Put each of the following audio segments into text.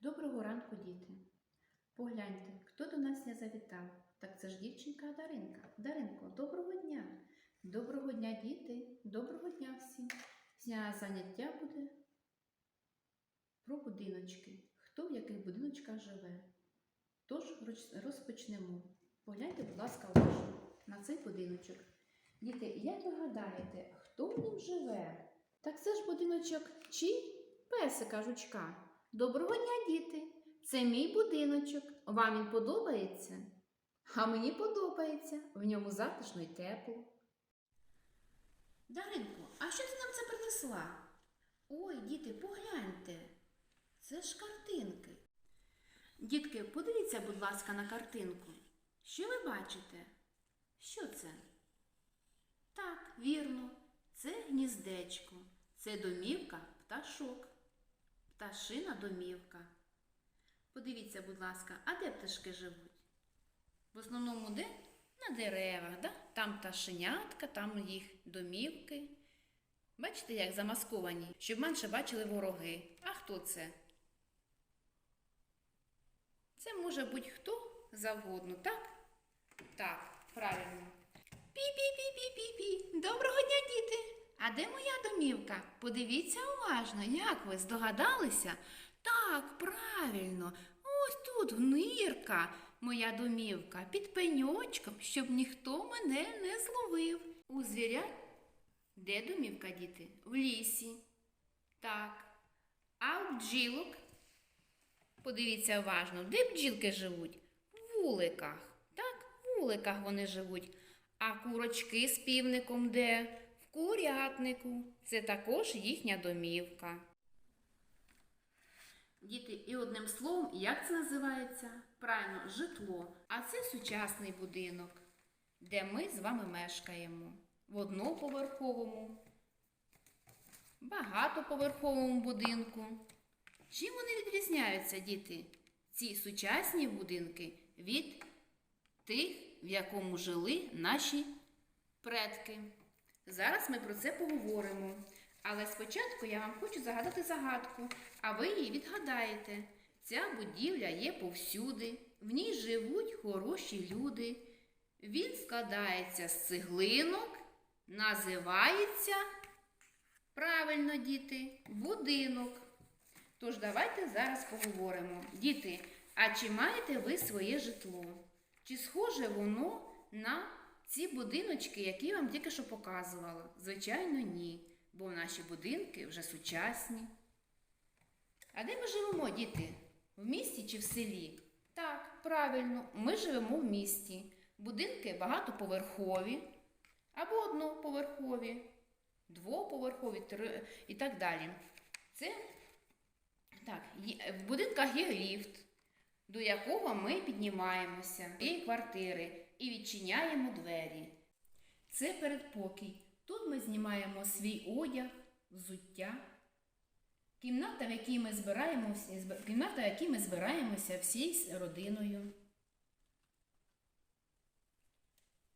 Доброго ранку, діти. Погляньте, хто до нас не завітав. Так це ж дівчинка Даринка. Даринко, доброго дня. Доброго дня, діти. Доброго дня всім. Сня заняття буде про будиночки. Хто в яких будиночках живе. Тож розпочнемо. Погляньте, будь ласка, уважно на цей будиночок. Діти, як ви гадаєте, хто в нім живе? Так це ж будиночок чий? Песика жучка. Доброго дня, діти! Це мій будиночок. Вам він подобається? А мені подобається. В ньому затишно й тепло. Даринко, а що ти нам це принесла? Ой, діти, погляньте. Це ж картинки. Дітки, подивіться, будь ласка, на картинку. Що ви бачите? Що це? Так, вірно, це гніздечко, це домівка пташок. Пташина домівка. Подивіться, будь ласка, а де пташки живуть? В основному де? На деревах, да? там пташенятка, там їх домівки. Бачите, як замасковані, щоб менше бачили вороги. А хто це? Це може бути хто завгодно, так? Так, правильно. Пі-пі-пі-пі-пі-пі. Доброго дня, діти! А де моя домівка? Подивіться уважно, як ви здогадалися? Так, правильно. Ось тут нирка, моя домівка, під пеньочком, щоб ніхто мене не зловив. У звірят? Де домівка, діти? В лісі. Так. А у бджілок? Подивіться уважно, де бджілки живуть? В вуликах. Так, в вуликах вони живуть. А курочки з півником де? Курятнику. Це також їхня домівка. Діти, і одним словом, як це називається? Правильно, житло. А це сучасний будинок, де ми з вами мешкаємо. В одноповерховому, багатоповерховому будинку. Чим вони відрізняються, діти? Ці сучасні будинки від тих, в якому жили наші предки. Зараз ми про це поговоримо. Але спочатку я вам хочу загадати загадку, а ви її відгадаєте. Ця будівля є повсюди, в ній живуть хороші люди. Він складається з цеглинок, називається правильно, діти, будинок. Тож давайте зараз поговоримо. Діти, а чи маєте ви своє житло? Чи схоже воно на ці будиночки, які я вам тільки що показувала? Звичайно, ні, бо наші будинки вже сучасні. А де ми живемо, діти? В місті чи в селі? Так, правильно, ми живемо в місті. Будинки багатоповерхові або одноповерхові, двоповерхові три- і так далі. Це так, є- в будинках є ліфт, до якого ми піднімаємося цієї квартири і відчиняємо двері. Це передпокій. Тут ми знімаємо свій одяг, взуття. Кімната, в якій ми збираємося, кімната, в якій ми збираємося всією родиною.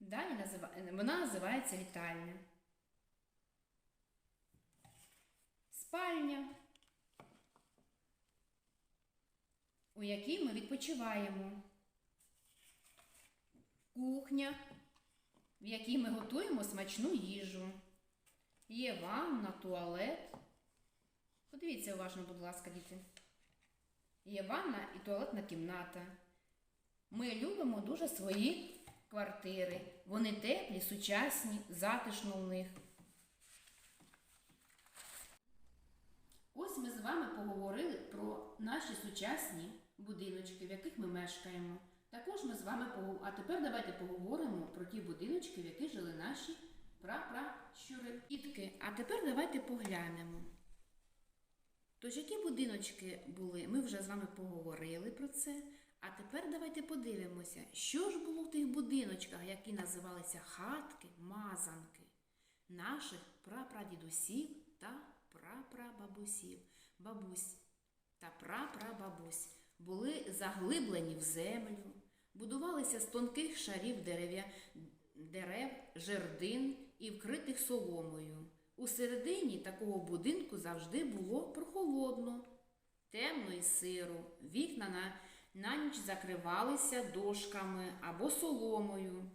Далі вона називається вітальня. Спальня. у якій ми відпочиваємо. Кухня, в якій ми готуємо смачну їжу. Є ванна, туалет. Подивіться уважно, будь ласка, діти. Є ванна і туалетна кімната. Ми любимо дуже свої квартири. Вони теплі, сучасні, затишно в них. Ось ми з вами поговорили про наші сучасні будиночки, в яких ми мешкаємо. Також ми з вами поговоримо. А тепер давайте поговоримо про ті будиночки, в яких жили наші прапращури. Дітки, а тепер давайте поглянемо. Тож, які будиночки були? Ми вже з вами поговорили про це. А тепер давайте подивимося, що ж було в тих будиночках, які називалися хатки, мазанки наших прапрадідусів та прапрабабусів, бабусь та прапрабабусь були заглиблені в землю, будувалися з тонких шарів дерев'я, дерев, жердин і вкритих соломою. У середині такого будинку завжди було прохолодно. темно і сиро. Вікна на, на ніч закривалися дошками або соломою.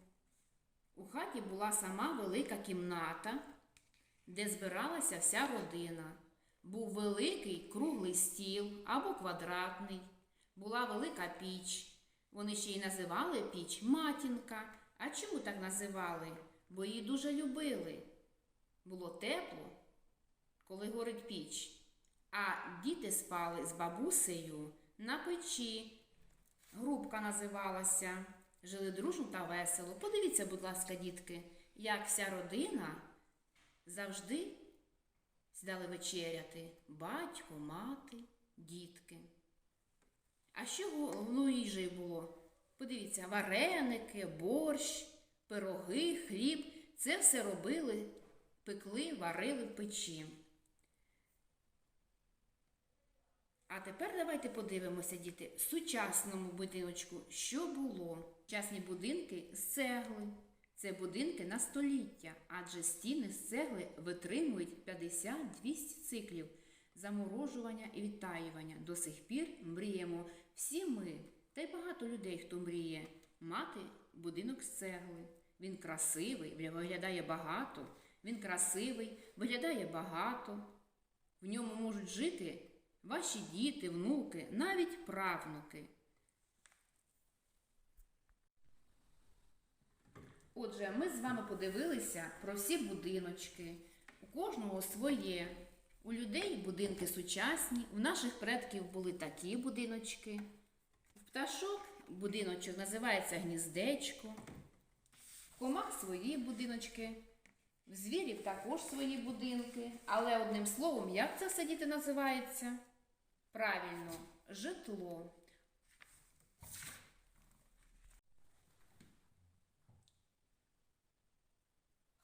У хаті була сама велика кімната, де збиралася вся родина. Був великий круглий стіл або квадратний, була велика піч. Вони ще й називали піч матінка. А чому так називали? Бо її дуже любили. Було тепло, коли горить піч. А діти спали з бабусею на печі. Грубка називалася. Жили дружно та весело. Подивіться, будь ласка, дітки, як вся родина завжди сідали вечеряти. Батько, мати, дітки. А що головною їжею було? Подивіться, вареники, борщ, пироги, хліб. Це все робили, пекли, варили в печі. А тепер давайте подивимося, діти, в сучасному будиночку, що було. Сучасні будинки з цегли. Це будинки на століття, адже стіни з цегли витримують 50-200 циклів заморожування і відтаювання. До сих пір мріємо всі ми, та й багато людей, хто мріє, мати будинок з цегли. Він красивий, виглядає багато, він красивий, виглядає багато. В ньому можуть жити ваші діти, внуки, навіть правнуки. Отже, ми з вами подивилися про всі будиночки. У кожного своє. У людей будинки сучасні, у наших предків були такі будиночки. У пташок будиночок називається гніздечко. В комах свої будиночки. В звірів також свої будинки. Але одним словом, як це все діти називається? Правильно, житло.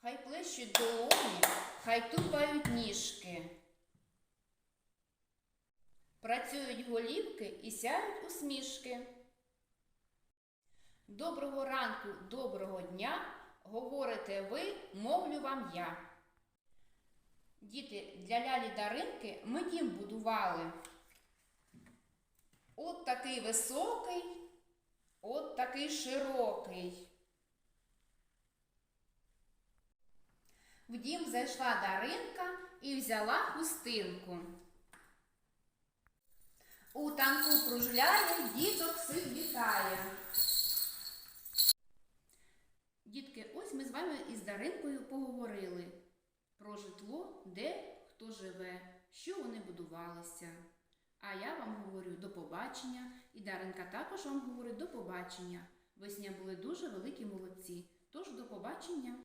Хай плещуть долоні, хай тупають ніжки. Працюють голівки і сяють усмішки. Доброго ранку, доброго дня, говорите ви, мовлю вам я. Діти, для лялі Даринки ми дім будували. От такий високий, от такий широкий. В дім зайшла Даринка і взяла хустинку. У танку кружляє, діток всіх вітає. Дітки, ось ми з вами із Даринкою поговорили про житло, де хто живе, що вони будувалися. А я вам говорю до побачення, і Даринка також вам говорить до побачення. Ви сня були дуже великі молодці. Тож до побачення.